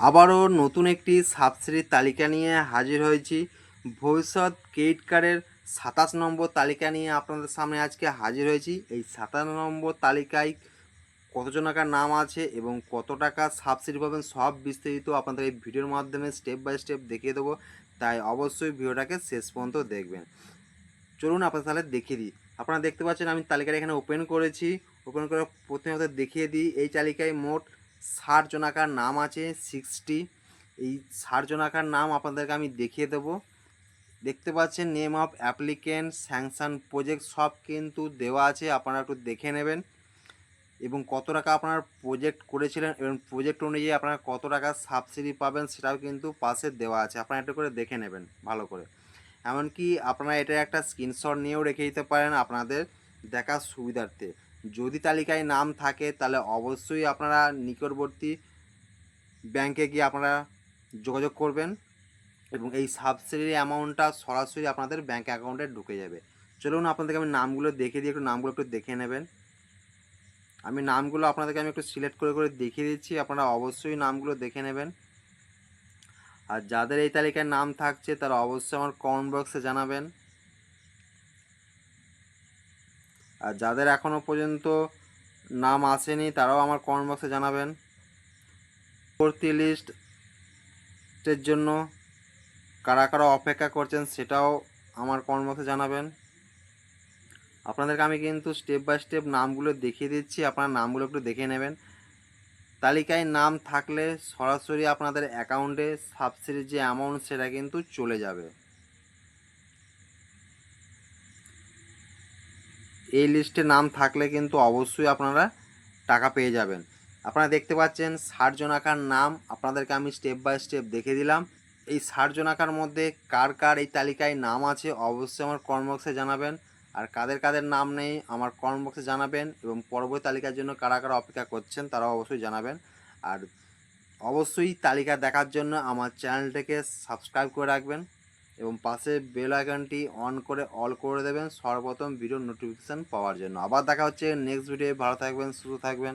আবারও নতুন একটি সাবসিডির তালিকা নিয়ে হাজির হয়েছি। ভবিষ্যৎ ক্রেডিট কার্ডের সাতাশ নম্বর তালিকা নিয়ে আপনাদের সামনে আজকে হাজির হয়েছি। এই সাতাশ নম্বর তালিকায় কতজনাকার নাম আছে এবং কত টাকা সাবসিডি পাবেন সব বিস্তারিত আপনাদের এই ভিডিওর মাধ্যমে স্টেপ বাই স্টেপ দেখিয়ে দেবো। তাই অবশ্যই ভিডিওটাকে শেষ পর্যন্ত দেখবেন। চলুন আপনাদের তাহলে দেখিয়ে দিই। আপনারা দেখতে পাচ্ছেন আমি তালিকাটা এখানে ওপেন করেছি। ওপেন করে প্রথমে দেখিয়ে দিই। এই তালিকায় মোট ষাট নাম আছে সিক্সটি। এই ষাট নাম আপনাদেরকে আমি দেখিয়ে দেবো। দেখতে পাচ্ছেন name of applicant sanction project সব কিন্তু দেওয়া আছে, আপনারা একটু দেখে নেবেন। এবং কত টাকা আপনার প্রজেক্ট করেছিলেন এবং প্রজেক্ট অনুযায়ী আপনারা কত টাকা সাবসিডি পাবেন সেটাও কিন্তু পাশে দেওয়া আছে, আপনারা একটু করে দেখে নেবেন ভালো করে। এমনকি আপনারা এটা একটা স্ক্রিনশট নিয়েও রেখে দিতে পারেন আপনাদের দেখার সুবিধার্থে। যদি তালিকায় নাম থাকে, তাহলে অবশ্যই আপনারা নিকটবর্তী ব্যাংকে গিয়ে আপনারা যোগাযোগ করবেন এবং এই সাবসিডির অ্যামাউন্টটা সরাসরি আপনাদের ব্যাংক অ্যাকাউন্টে ঢুকে যাবে। চলুন আপনাদেরকে আমি নামগুলো দেখে দিই, একটু নামগুলো একটু দেখে নেবেন। আমি নামগুলো আপনাদেরকে আমি একটু সিলেক্ট করে করে দেখিয়ে দিচ্ছি, আপনারা অবশ্যই নামগুলো দেখে নেবেন। আর যাদের এই তালিকায় নাম থাকছে, তারা অবশ্যই আমার কমেন্ট বক্সে জানাবেন। আর যাদের এখনও পর্যন্ত নাম আসেনি, তারাও আমার কমেন্ট বক্সে জানাবেন। পরবর্তী লিস্টের জন্য কারা কারা অপেক্ষা করছেন সেটাও আমার কমেন্ট বক্সে জানাবেন। আপনাদেরকে আমি কিন্তু স্টেপ বাই স্টেপ নামগুলো দেখিয়ে দিচ্ছি, আপনার নামগুলো একটু দেখে নেবেন। তালিকায় নাম থাকলে সরাসরি আপনাদের অ্যাকাউন্টে সাবসিডির যে অ্যামাউন্ট সেটা কিন্তু চলে যাবে। এই লিস্টে নাম থাকলে কিন্তু অবশ্যই আপনারা টাকা পেয়ে যাবেন। আপনারা দেখতে পাচ্ছেন ষাট জনাকার নাম, আপনাদেরকে আমি স্টেপ বাই স্টেপ দেখে দিলাম। এই ষাট জনাকার মধ্যে কার কার এই তালিকায় নাম আছে অবশ্যই আমার কর্মবক্সে জানাবেন। আর কাদের কাদের নাম নেই, আমার কমেন্ট বক্সে জানাবেন এবং পরবর্তী তালিকার জন্য কারা কারা অপেক্ষা করছেন তারাও অবশ্যই জানাবেন। আর অবশ্যই তালিকা দেখার জন্য আমার চ্যানেলটাকে সাবস্ক্রাইব করে রাখবেন। এবং পাশে বেল আইকনটি অন করে অল করে দেবেন। সর্বপ্রথম ভিডিও নোটিফিকেশান পাওয়ার জন্য। আবার দেখা হচ্ছে নেক্সট ভিডিও ভালো থাকবেন, সুস্থ থাকবেন।